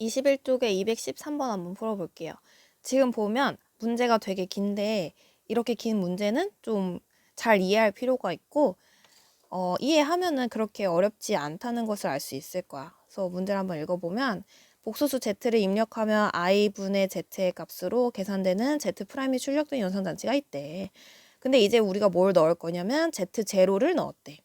21쪽에 213번 한번 풀어볼게요. 지금 보면 문제가 되게 긴데 이렇게 긴 문제는 좀 잘 이해할 필요가 있고 어, 이해하면은 그렇게 어렵지 않다는 것을 알 수 있을 거야. 그래서 문제를 한번 읽어보면 복소수 z를 입력하면 i분의 z의 값으로 계산되는 z 프라임이 출력된 연산단치가 있대. 근데 이제 우리가 뭘 넣을 거냐면 z 제로를 넣었대.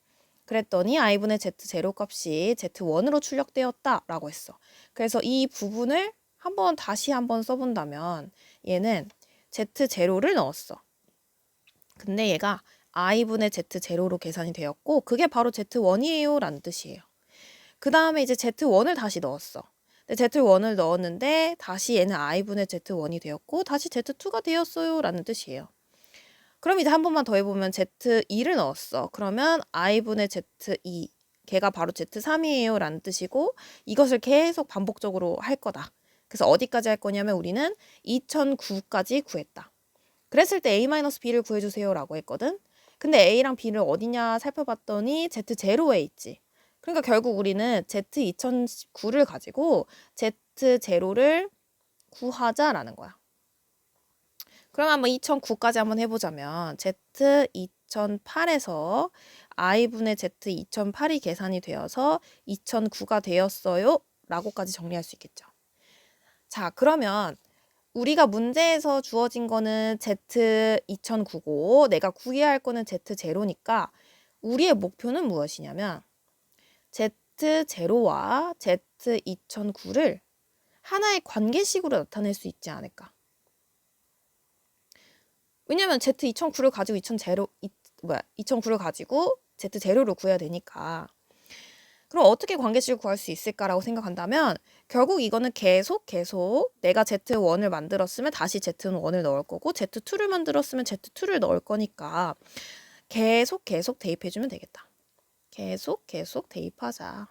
그랬더니 i분의 z 제로 값이 z1으로 출력되었다라고 했어. 그래서 이 부분을 한번 다시 한번 써본다면 얘는 z 제로를 넣었어. 근데 얘가 i분의 z 제로로 계산이 되었고 그게 바로 z1이에요 라는 뜻이에요. 그 다음에 이제 z1을 다시 넣었어. 근데 z1을 넣었는데 다시 얘는 i분의 z1이 되었고 다시 z2가 되었어요 라는 뜻이에요. 그럼 이제 한 번만 더 해보면 z2를 넣었어. 그러면 i분의 z2 걔가 바로 z3이에요 라는 뜻이고 이것을 계속 반복적으로 할 거다. 그래서 어디까지 할 거냐면 우리는 2009까지 구했다. 그랬을 때 a-b를 구해주세요 라고 했거든. 근데 a랑 b를 어디냐 살펴봤더니 z0에 있지. 그러니까 결국 우리는 z2009를 가지고 z0를 구하자라는 거야. 그럼 한번 2009까지 한번 해보자면 z2008에서 i분의 z2008이 계산이 되어서 2009가 되었어요 라고까지 정리할 수 있겠죠. 자 그러면 우리가 문제에서 주어진 거는 Z2009고 내가 구해야 할 거는 Z0니까 우리의 목표는 무엇이냐면 Z0와 Z2009를 하나의 관계식으로 나타낼 수 있지 않을까. 왜냐면 Z2009를 가지고 2000 뭐야 2009를 가지고 Z0를 구해야 되니까. 그럼 어떻게 관계식을 구할 수 있을까라고 생각한다면 결국 이거는 계속 계속 내가 Z1을 만들었으면 다시 Z1을 넣을 거고 Z2를 만들었으면 Z2를 넣을 거니까 계속 계속 대입해주면 되겠다. 계속 계속 대입하자.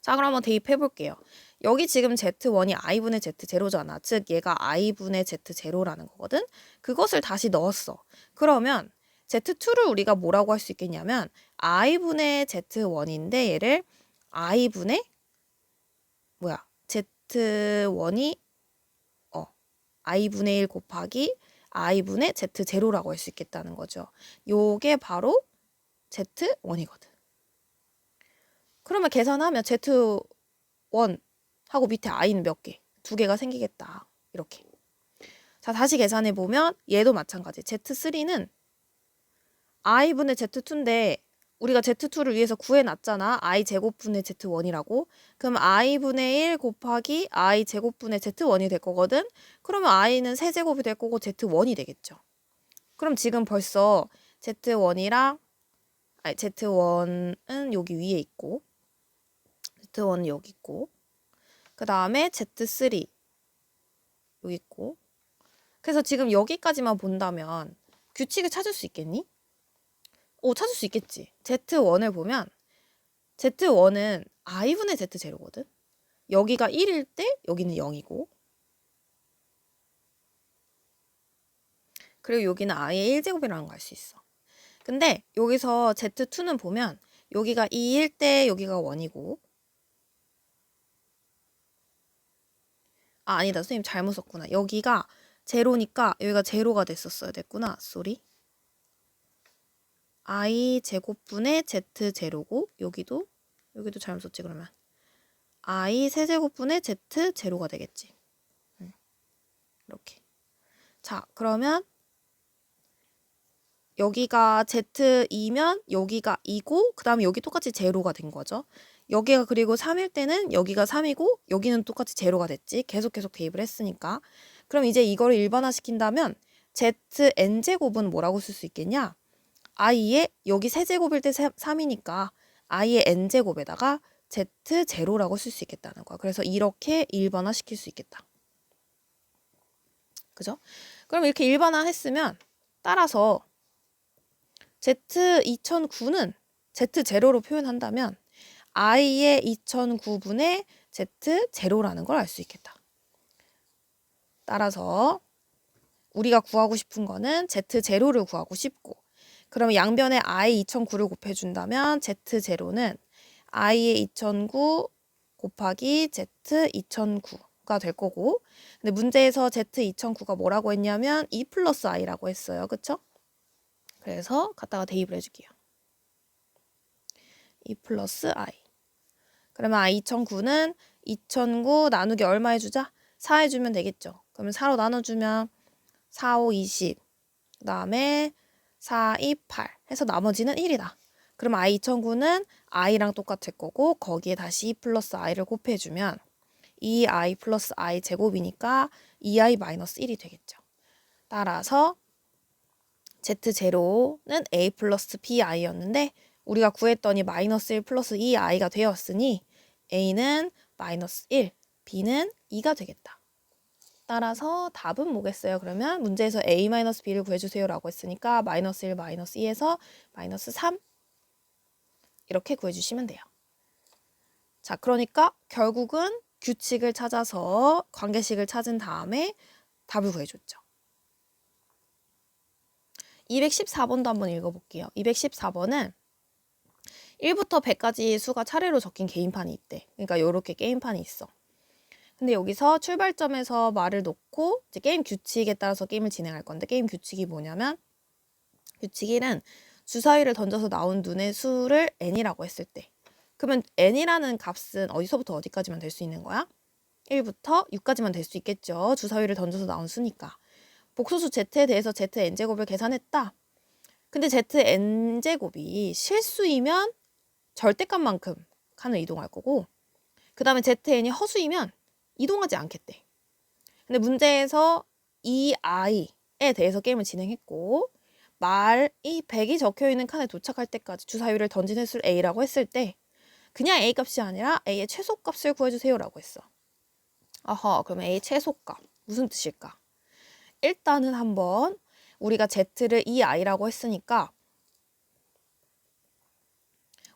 자 그럼 한번 대입해 볼게요. 여기 지금 Z1이 i분의 Z0잖아. 즉 얘가 i분의 Z0라는 거거든. 그것을 다시 넣었어. 그러면 Z2를 우리가 뭐라고 할 수 있겠냐면 i분의 Z1인데 얘를 i분의 뭐야 Z1이 어 i분의 1 곱하기 i분의 Z0라고 할 수 있겠다는 거죠. 요게 바로 Z1이거든. 그러면 계산하면 Z1 하고 밑에 i는 몇 개? 두 개가 생기겠다. 이렇게. 자, 다시 계산해 보면 얘도 마찬가지. Z3는 i분의 z2인데 우리가 z2를 위해서 구해놨잖아. i 제곱분의 z1이라고. 그럼 i분의 1 곱하기 i 제곱분의 z1이 될 거거든. 그러면 i는 세제곱이 될 거고 z1이 되겠죠. 그럼 지금 벌써 z1이랑 아니 z1은 여기 위에 있고 z1은 여기 있고 그 다음에 z3 여기 있고 그래서 지금 여기까지만 본다면 규칙을 찾을 수 있겠니? 오, 찾을 수 있겠지. Z1을 보면 Z1은 i분의 Z0거든. 여기가 1일 때 여기는 0이고 그리고 여기는 i의 1제곱이라는 걸 알 수 있어. 근데 여기서 Z2는 보면 여기가 2일 때 여기가 1이고 아 아니다 선생님 잘못 썼구나. 여기가 제로니까 여기가 제로가 됐었어야 됐구나. 쏘리. i 제곱분의 z 제로고 여기도 여기도 잘못 썼지 그러면 i 세제곱분의 z 제로가 되겠지. 음, 이렇게. 자 그러면 여기가 z2면 여기가 2고 그 다음에 여기 똑같이 제로가 된 거죠. 여기가 그리고 3일 때는 여기가 3이고 여기는 똑같이 제로가 됐지. 계속 계속 대입을 했으니까. 그럼 이제 이거를 일반화 시킨다면 zn제곱은 뭐라고 쓸 수 있겠냐? i의 여기 세제곱일 때 3이니까 i의 n제곱에다가 z0라고 쓸 수 있겠다는 거야. 그래서 이렇게 일반화 시킬 수 있겠다. 그죠? 그럼 이렇게 일반화 했으면 따라서 z2009는 z0로 표현한다면 i의 2009분의 z0라는 걸 알 수 있겠다. 따라서 우리가 구하고 싶은 거는 z0를 구하고 싶고 그러면 양변에 i 2009를 곱해준다면 z0는 i의 2009 곱하기 Z 2009가 될 거고 근데 문제에서 Z 2009가 뭐라고 했냐면 2 플러스 i라고 했어요. 그쵸? 그래서 갖다가 대입을 해줄게요. 2 플러스 i 그러면 i 2009는 2009 나누기 얼마 해주자? 4 해주면 되겠죠. 그러면 4로 나눠주면 4, 5, 20. 그 다음에 4, 2, 8 해서 나머지는 1이다. 그럼 i 2009는 i랑 똑같을 거고 거기에 다시 2 플러스 i를 곱해주면 2i 플러스 i 제곱이니까 2i 마이너스 1이 되겠죠. 따라서 z0는 a 플러스 bi였는데 우리가 구했더니 마이너스 1 플러스 2i가 되었으니 a는 마이너스 1, b는 2가 되겠다. 따라서 답은 뭐겠어요? 그러면 문제에서 a 마이너스 b를 구해주세요 라고 했으니까 마이너스 1 마이너스 2에서 마이너스 3 이렇게 구해주시면 돼요. 자, 그러니까 결국은 규칙을 찾아서 관계식을 찾은 다음에 답을 구해줬죠. 214번도 한번 읽어볼게요. 214번은 1부터 100까지 수가 차례로 적힌 게임판이 있대. 그러니까 이렇게 게임판이 있어. 근데 여기서 출발점에서 말을 놓고 이제 게임 규칙에 따라서 게임을 진행할 건데 게임 규칙이 뭐냐면 규칙 1은 주사위를 던져서 나온 눈의 수를 n이라고 했을 때 그러면 n이라는 값은 어디서부터 어디까지만 될 수 있는 거야? 1부터 6까지만 될 수 있겠죠. 주사위를 던져서 나온 수니까. 복소수 z에 대해서 zn제곱을 계산했다. 근데 zn제곱이 실수이면 절대값만큼 칸을 이동할 거고 그 다음에 zn이 허수이면 이동하지 않겠대. 근데 문제에서 이 i에 대해서 게임을 진행했고 말이 100이 적혀 있는 칸에 도착할 때까지 주사위를 던진 횟수를 a라고 했을 때 그냥 a 값이 아니라 a의 최소값을 구해주세요라고 했어. 아하, 그러면 a의 최소값 무슨 뜻일까? 일단은 한번 우리가 z를 이 i라고 했으니까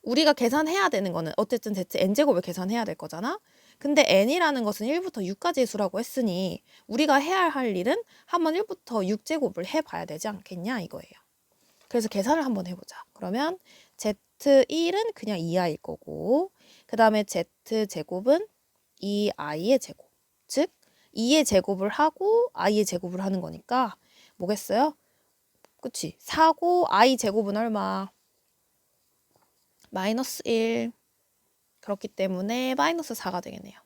우리가 계산해야 되는 거는 어쨌든 z n제곱을 계산해야 될 거잖아. 근데 n이라는 것은 1부터 6까지의 수라고 했으니 우리가 해야 할 일은 한번 1부터 6제곱을 해봐야 되지 않겠냐 이거예요. 그래서 계산을 한번 해보자. 그러면 z1은 그냥 2i일 거고 그 다음에 z제곱은 2i의 제곱 즉 2의 제곱을 하고 i의 제곱을 하는 거니까 뭐겠어요? 그치? 4고 i 제곱은 얼마? 마이너스 1 그렇기 때문에 마이너스 4가 되겠네요.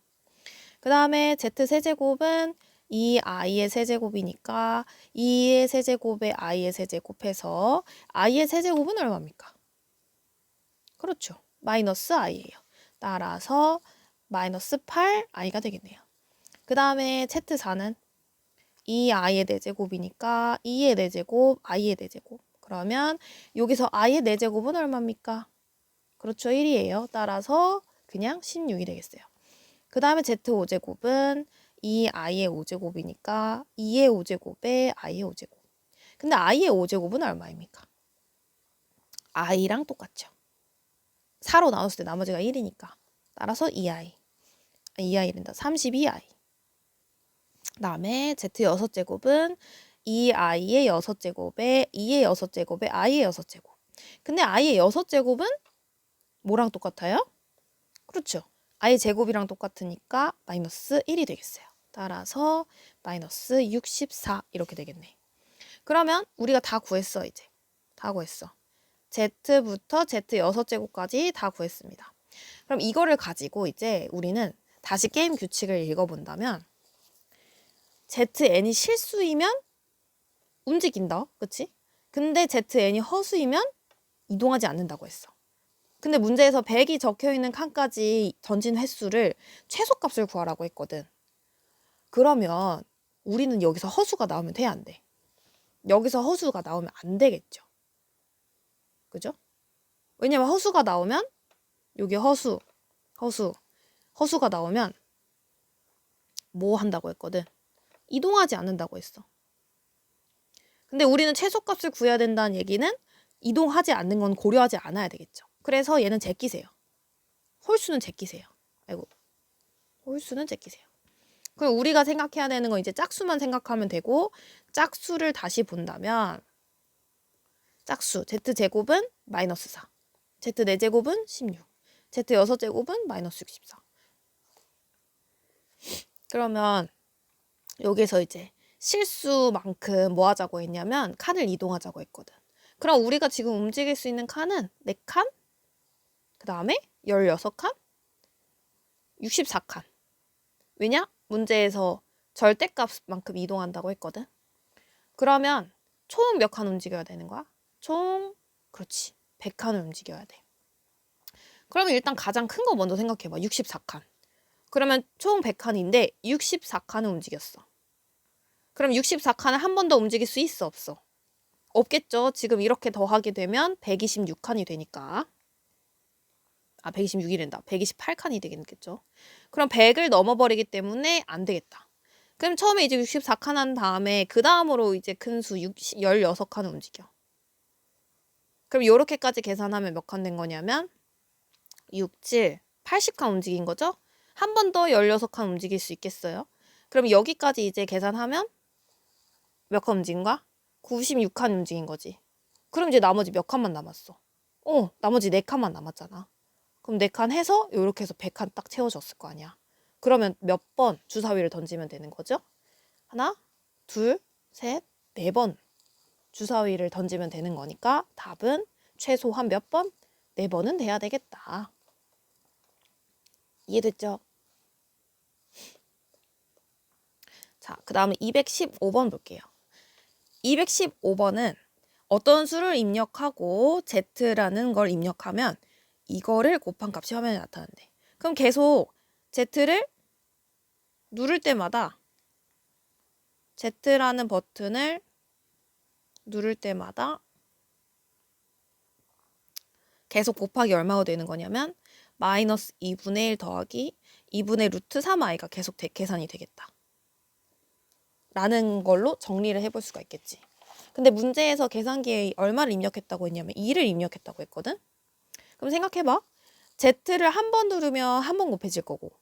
그 다음에 z 세제곱은 2i의 세제곱이니까 2의 세제곱에 i의 세제곱 해서 i의 세제곱은 얼마입니까? 그렇죠. 마이너스 i예요. 따라서 마이너스 8i가 되겠네요. 그 다음에 z4는 2i의 4제곱이니까 2의 4제곱, i의 4제곱. 그러면 여기서 i의 4제곱은 얼마입니까? 그렇죠. 1이에요. 따라서 그냥 16이 되겠어요. 그 다음에 z5제곱은 2i의 5제곱이니까 2의 5제곱에 i의 5제곱. 근데 i의 5제곱은 얼마입니까? i랑 똑같죠. 4로 나눴을 때 나머지가 1이니까. 따라서 2i. 2i랜다. 32i. 다음에 z 6제곱은 2i의 6제곱에 2의 6제곱에 i의 6제곱. 근데 i의 6제곱은 뭐랑 똑같아요? 그렇죠. i의 제곱이랑 똑같으니까 마이너스 1이 되겠어요. 따라서 마이너스 64 이렇게 되겠네. 그러면 우리가 다 구했어 이제. 다 구했어. z부터 z 6제곱까지 다 구했습니다. 그럼 이거를 가지고 이제 우리는 다시 게임 규칙을 읽어본다면 zn이 실수이면 움직인다. 그치? 근데 zn이 허수이면 이동하지 않는다고 했어. 근데 문제에서 100이 적혀 있는 칸까지 던진 횟수를 최소값을 구하라고 했거든. 그러면 우리는 여기서 허수가 나오면 돼, 안 돼? 여기서 허수가 나오면 안 되겠죠. 그죠? 왜냐면 허수가 나오면 여기 허수, 허수, 허수가 나오면 뭐 한다고 했거든? 이동하지 않는다고 했어. 근데 우리는 최소값을 구해야 된다는 얘기는 이동하지 않는 건 고려하지 않아야 되겠죠. 그래서 얘는 제끼세요. 홀수는 제끼세요. 아이고. 홀수는 제끼세요. 그럼 우리가 생각해야 되는 건 이제 짝수만 생각하면 되고 짝수를 다시 본다면 짝수 z제곱은 마이너스 4 z 4제곱은 16 z 6제곱은 마이너스 64 그러면 여기서 이제 실수만큼 뭐 하자고 했냐면 칸을 이동하자고 했거든. 그럼 우리가 지금 움직일 수 있는 칸은 4칸, 그 다음에 16칸, 64칸. 왜냐? 문제에서 절대값만큼 이동한다고 했거든. 그러면 총 몇 칸 움직여야 되는 거야? 총, 그렇지. 100칸을 움직여야 돼. 그러면 일단 가장 큰 거 먼저 생각해봐. 64칸. 그러면 총 100칸인데 64칸을 움직였어. 그럼 64칸을 한 번 더 움직일 수 있어 없어? 없겠죠. 지금 이렇게 더하게 되면 126칸이 되니까. 아 126이란다. 128칸이 되겠겠죠. 그럼 100을 넘어버리기 때문에 안 되겠다. 그럼 처음에 이제 64칸 한 다음에 그 다음으로 이제 큰 수 16칸을 움직여. 그럼 요렇게까지 계산하면 몇 칸 된 거냐면 6, 7, 80칸 움직인 거죠? 한 번 더 16칸 움직일 수 있겠어요? 그럼 여기까지 이제 계산하면 몇 칸 움직인 거야? 96칸 움직인 거지. 그럼 이제 나머지 몇 칸만 남았어? 어, 나머지 4칸만 남았잖아. 그럼 4칸 해서 요렇게 해서 100칸 딱 채워졌을 거 아니야. 그러면 몇 번 주사위를 던지면 되는 거죠? 하나, 둘, 셋, 네 번 주사위를 던지면 되는 거니까 답은 최소한 몇 번? 네 번은 돼야 되겠다. 이해됐죠? 자, 그 다음에 215번 볼게요. 215번은 어떤 수를 입력하고 z라는 걸 입력하면 이거를 곱한 값이 화면에 나타난대. 그럼 계속 z를 누를 때마다 z라는 버튼을 누를 때마다 계속 곱하기 얼마가 되는 거냐면 마이너스 2분의 1 더하기 2분의 루트 3i가 계속 대, 계산이 되겠다. 라는 걸로 정리를 해볼 수가 있겠지. 근데 문제에서 계산기에 얼마를 입력했다고 했냐면 2를 입력했다고 했거든? 그럼 생각해봐. Z를 한 번 누르면 한 번 곱해질 거고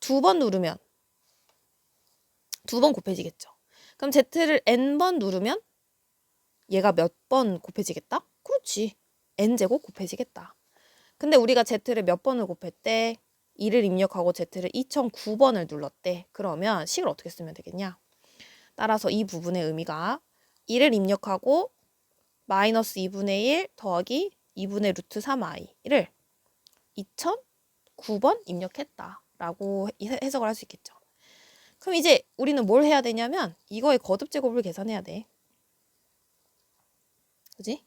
두 번 누르면 두 번 곱해지겠죠. 그럼 Z를 N번 누르면 얘가 몇 번 곱해지겠다? 그렇지. N제곱 곱해지겠다. 근데 우리가 Z를 몇 번을 곱했대? 2를 입력하고 Z를 2009번을 눌렀대. 그러면 식을 어떻게 쓰면 되겠냐? 따라서 이 부분의 의미가 2를 입력하고 마이너스 2분의 1 더하기 2분의 루트 3i를 2009번 입력했다 라고 해석을 할 수 있겠죠. 그럼 이제 우리는 뭘 해야 되냐면 이거의 거듭 제곱을 계산해야 돼. 그지?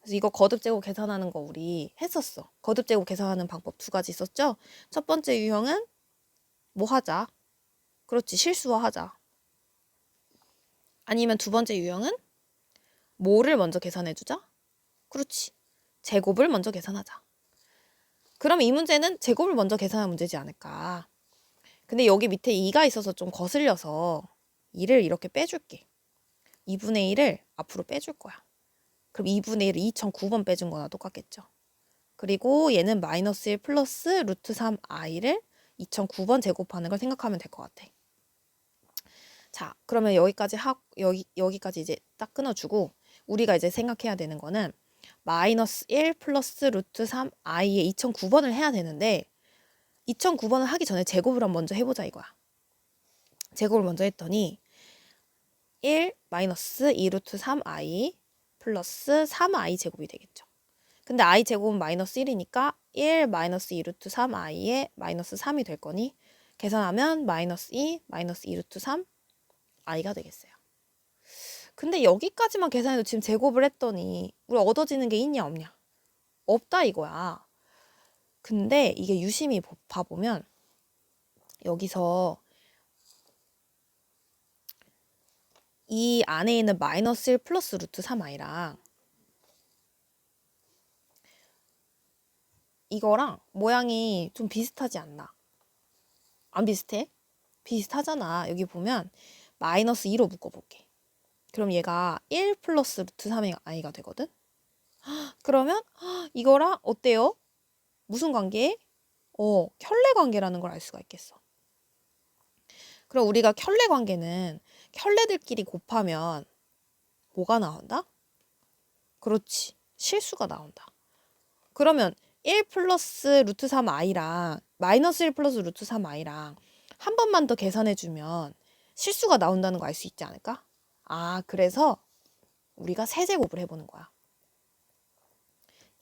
그래서 이거 거듭 제곱 계산하는 거 우리 했었어. 거듭 제곱 계산하는 방법 두 가지 있었죠? 첫 번째 유형은 뭐 하자. 그렇지, 실수화 하자. 아니면 두 번째 유형은 뭐를 먼저 계산해 주자. 그렇지. 제곱을 먼저 계산하자. 그럼 이 문제는 제곱을 먼저 계산한 문제지 않을까. 근데 여기 밑에 2가 있어서 좀 거슬려서 2를 이렇게 빼줄게. 2분의 1을 앞으로 빼줄 거야. 그럼 2분의 1을 2009번 빼준 거나 똑같겠죠. 그리고 얘는 마이너스 1 플러스 루트 3i를 2009번 제곱하는 걸 생각하면 될 것 같아. 자, 그러면 여기까지 하 여기 여기까지 이제 딱 끊어주고 우리가 이제 생각해야 되는 거는 마이너스 1 플러스 루트 3i의 2009번을 해야 되는데 2009번을 하기 전에 제곱을 한번 먼저 해보자 이거야. 제곱을 먼저 했더니 1 마이너스 2 루트 3i 플러스 3i 제곱이 되겠죠. 근데 i 제곱은 마이너스 1이니까 1 마이너스 2 루트 3i의 마이너스 3이 될 거니 계산하면 마이너스 2 마이너스 2 루트 3 i가 되겠어요. 근데 여기까지만 계산해도 지금 제곱을 했더니 우리 얻어지는 게 있냐 없냐? 없다 이거야. 근데 이게 유심히 봐보면 여기서 이 안에 있는 마이너스 1 플러스 루트 3i랑 이거랑 모양이 좀 비슷하지 않나? 안 비슷해? 비슷하잖아. 여기 보면 마이너스 2로 묶어볼게. 그럼 얘가 1 플러스 루트 3의 i가 되거든? 그러면 이거랑 어때요? 무슨 관계? 어, 켤레 관계라는 걸 알 수가 있겠어. 그럼 우리가 켤레 관계는 켤레들끼리 곱하면 뭐가 나온다? 그렇지. 실수가 나온다. 그러면 1 플러스 루트 3i랑 마이너스 1 플러스 루트 3i랑 한 번만 더 계산해주면 실수가 나온다는 거 알 수 있지 않을까? 아, 그래서 우리가 세제곱을 해보는 거야.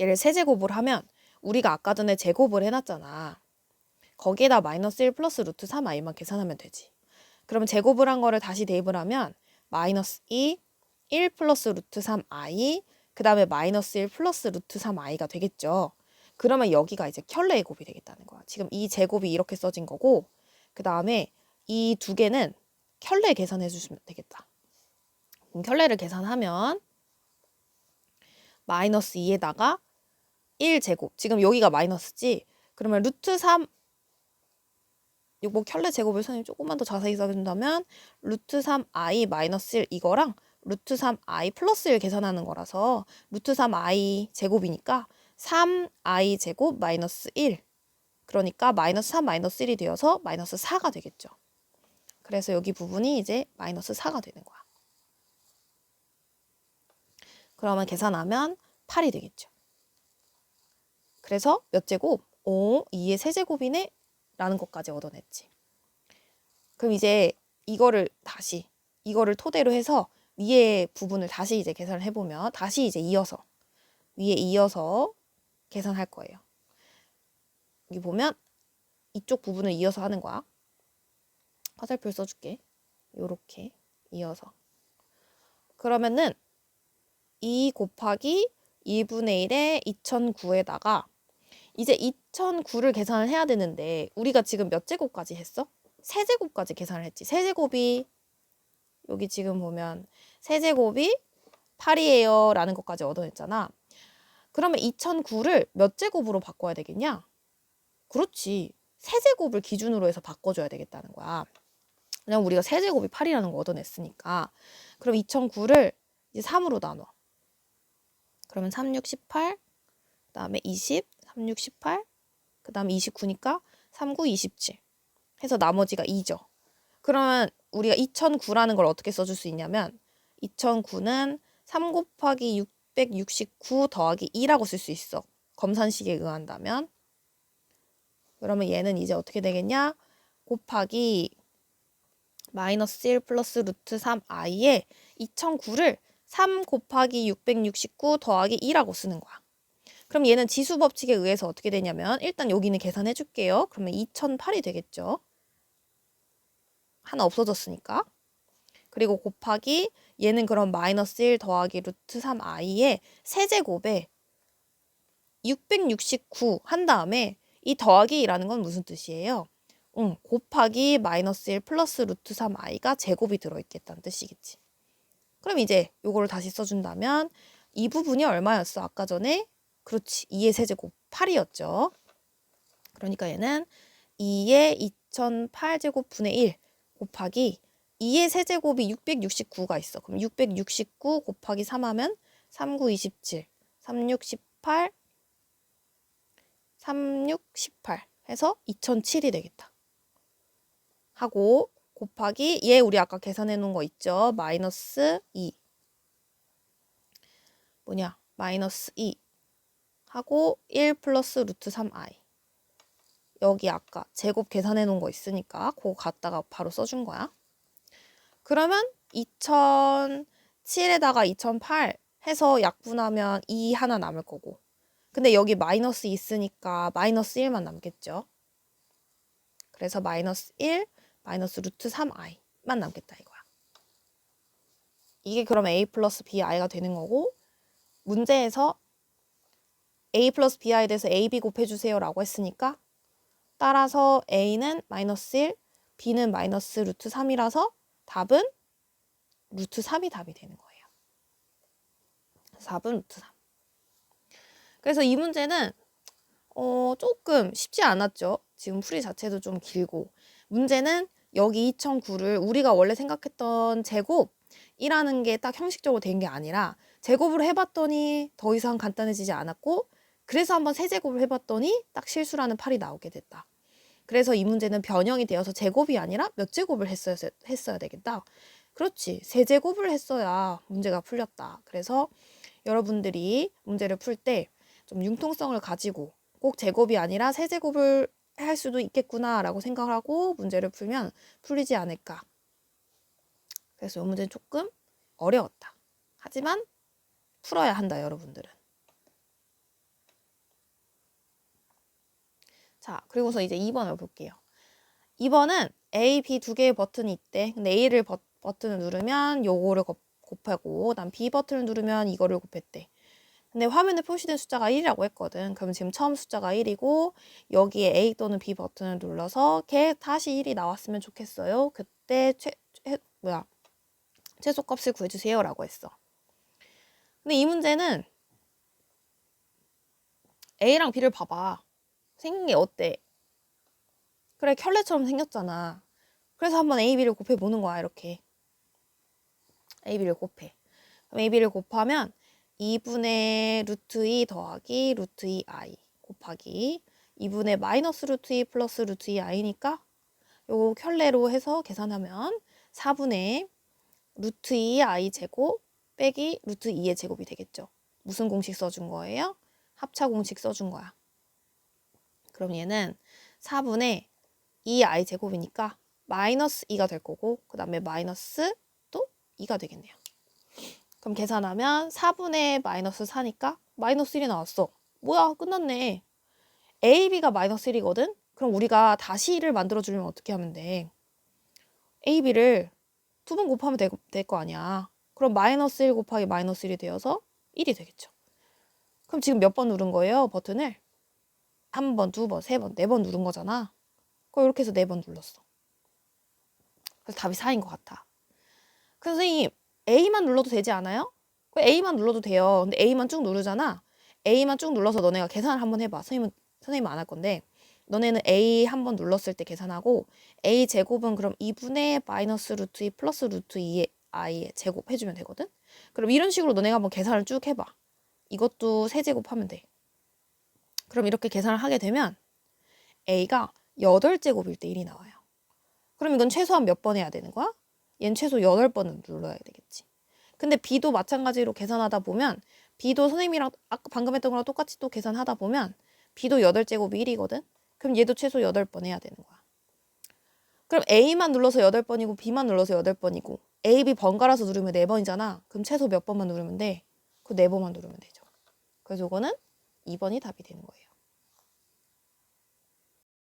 얘를 세제곱을 하면 우리가 아까 전에 제곱을 해놨잖아. 거기에다 마이너스 1 플러스 루트 3i만 계산하면 되지. 그러면 제곱을 한 거를 다시 대입을 하면 마이너스 2, 1 플러스 루트 3i, 그 다음에 마이너스 1 플러스 루트 3i가 되겠죠. 그러면 여기가 이제 켤레의 곱이 되겠다는 거야. 지금 이 제곱이 이렇게 써진 거고, 그 다음에 이 두 개는 켤레 계산해 주시면 되겠다. 켤레를 계산하면 마이너스 2에다가 1제곱. 지금 여기가 마이너스지? 그러면 루트 3 요거 켤레 제곱을 선생님 조금만 더 자세히 써준다면 루트 3i 마이너스 1 이거랑 루트 3i 플러스 1 계산하는 거라서 루트 3i 제곱이니까 3i 제곱 마이너스 1 그러니까 마이너스 3 마이너스 1이 되어서 마이너스 4가 되겠죠. 그래서 여기 부분이 이제 마이너스 4가 되는 거야. 그러면 계산하면 8이 되겠죠. 그래서 몇 제곱? 오, 2의 세제곱이네? 라는 것까지 얻어냈지. 그럼 이제 이거를 다시, 이거를 토대로 해서 위에 부분을 다시 이제 계산을 해보면 다시 이제 이어서, 위에 이어서 계산할 거예요. 여기 보면 이쪽 부분을 이어서 하는 거야. 화살표를 써줄게. 요렇게 이어서. 그러면은 2 곱하기 2분의 1에 2009에다가 이제 2009를 계산을 해야 되는데 우리가 지금 몇 제곱까지 했어? 세제곱까지 계산을 했지. 세제곱이 여기 지금 보면 세제곱이 8이에요 라는 것까지 얻어냈잖아. 그러면 2009를 몇 제곱으로 바꿔야 되겠냐? 그렇지. 세제곱을 기준으로 해서 바꿔줘야 되겠다는 거야. 왜냐면 우리가 세제곱이 8이라는 거 얻어냈으니까. 그럼 2009를 이제 3으로 나눠. 그러면 3, 6, 18, 그 다음에 20, 3, 6, 18, 그 다음에 29니까 3, 9, 27 해서 나머지가 2죠. 그러면 우리가 2009라는 걸 어떻게 써줄 수 있냐면 2009는 3 곱하기 669 더하기 2라고 쓸 수 있어. 검산식에 의한다면. 그러면 얘는 이제 어떻게 되겠냐? 곱하기 마이너스 1 플러스 루트 3i에 2009를 3 곱하기 669 더하기 2라고 쓰는 거야. 그럼 얘는 지수 법칙에 의해서 어떻게 되냐면 일단 여기는 계산해 줄게요. 그러면 2008이 되겠죠. 하나 없어졌으니까. 그리고 곱하기 얘는 그럼 마이너스 1 더하기 루트 3i의 세제곱에 669 한 다음에 이 더하기라는 건 무슨 뜻이에요? 응, 곱하기 마이너스 1 플러스 루트 3i가 제곱이 들어있겠다는 뜻이겠지. 그럼 이제 요거를 다시 써준다면 이 부분이 얼마였어? 아까 전에 그렇지. 2의 세제곱 8이었죠. 그러니까 얘는 2의 2008제곱 분의 1 곱하기 2의 세제곱이 669가 있어. 그럼 669 곱하기 3 하면 39, 27, 36, 18, 36, 18 해서 2007이 되겠다. 하고 곱하기 얘 우리 아까 계산해 놓은 거 있죠? 마이너스 2 뭐냐? 마이너스 2 하고 1 플러스 루트 3i 여기 아까 제곱 계산해 놓은 거 있으니까 그거 갖다가 바로 써준 거야. 그러면 2007에다가 2008 해서 약분하면 2 하나 남을 거고 근데 여기 마이너스 있으니까 마이너스 1만 남겠죠. 그래서 마이너스 1, 마이너스 루트 3i만 남겠다 이거야. 이게 그럼 a 플러스 bi가 되는 거고 문제에서 a 플러스 bi에 대해서 a, b 곱해주세요 라고 했으니까 따라서 a는 마이너스 1, b는 마이너스 루트 3이라서 답은 루트 3이 답이 되는 거예요. 4분 루트 3. 그래서 이 문제는 어, 조금 쉽지 않았죠. 지금 풀이 자체도 좀 길고 문제는 여기 2009를 우리가 원래 생각했던 제곱이라는 게 딱 형식적으로 된 게 아니라 제곱을 해봤더니 더 이상 간단해지지 않았고 그래서 한번 세제곱을 해봤더니 딱 실수라는 팔이 나오게 됐다. 그래서 이 문제는 변형이 되어서 제곱이 아니라 몇 제곱을 했어야, 했어야 되겠다. 그렇지. 세제곱을 했어야 문제가 풀렸다. 그래서 여러분들이 문제를 풀 때 좀 융통성을 가지고 꼭 제곱이 아니라 세제곱을 할 수도 있겠구나라고 생각을 하고 문제를 풀면 풀리지 않을까. 그래서 이 문제는 조금 어려웠다. 하지만 풀어야 한다, 여러분들은. 자, 그리고서 이제 2번을 볼게요. 2번은 A, B 두 개의 버튼이 있대. 근데 A를 버, 버튼을 누르면 요거를 곱- 곱하고, 그다음 B 버튼을 누르면 이거를 곱했대. 근데 화면에 표시된 숫자가 1이라고 했거든. 그럼 지금 처음 숫자가 1이고 여기에 A 또는 B 버튼을 눌러서 걔 다시 1이 나왔으면 좋겠어요. 그때 최, 최 뭐야 최소값을 구해주세요라고 했어. 근데 이 문제는 A랑 B를 봐봐. 생긴 게 어때? 그래 켤레처럼 생겼잖아. 그래서 한번 A, B를 곱해 보는 거야 이렇게. A, B를 곱해. 그럼 A, B를 곱하면 2분의 루트 2 더하기 루트 2 i 곱하기 2분의 마이너스 루트 2 플러스 루트 2 i니까 요거 켤레로 해서 계산하면 4분의 루트 2 i 제곱 빼기 루트 2의 제곱이 되겠죠. 무슨 공식 써준 거예요? 합차 공식 써준 거야. 그럼 얘는 4분의 2i 제곱이니까 마이너스 2가 될 거고 그 다음에 마이너스 또 2가 되겠네요. 그럼 계산하면 4분의 마이너스 4니까 마이너스 1이 나왔어. 뭐야 끝났네. A, B가 마이너스 1이거든? 그럼 우리가 다시 1을 만들어주려면 어떻게 하면 돼? A, B를 두 번 곱하면 될거 아니야. 그럼 마이너스 1 곱하기 마이너스 1이 되어서 1이 되겠죠. 그럼 지금 몇 번 누른 거예요? 버튼을? 한 번, 두 번, 세 번, 네 번 누른 거잖아. 그럼 이렇게 해서 네 번 눌렀어. 그래서 답이 4인 것 같아. 그 선생님, A만 눌러도 되지 않아요? 그 A만 눌러도 돼요. 근데 A만 쭉 누르잖아. A만 쭉 눌러서 너네가 계산을 한번 해봐. 선생님은 선생님 안 할 건데 너네는 A 한번 눌렀을 때 계산하고 A 제곱은 그럼 2분의 마이너스 루트 2 플러스 루트 2의 i의 제곱 해주면 되거든. 그럼 이런 식으로 너네가 한번 계산을 쭉 해봐. 이것도 세제곱하면 돼. 그럼 이렇게 계산을 하게 되면 A가 8제곱일 때 1이 나와요. 그럼 이건 최소한 몇 번 해야 되는 거야? 얘는 최소 8번은 눌러야 되겠지. 근데 B도 마찬가지로 계산하다 보면 B도 선생님이랑 아까 방금 했던 거랑 똑같이 또 계산하다 보면 B도 8제곱이 1이거든? 그럼 얘도 최소 8번 해야 되는 거야. 그럼 A만 눌러서 8번이고 B만 눌러서 8번이고 A, B 번갈아서 누르면 4번이잖아. 그럼 최소 몇 번만 누르면 돼? 그 4번만 누르면 되죠. 그래서 이거는 2번이 답이 되는 거예요.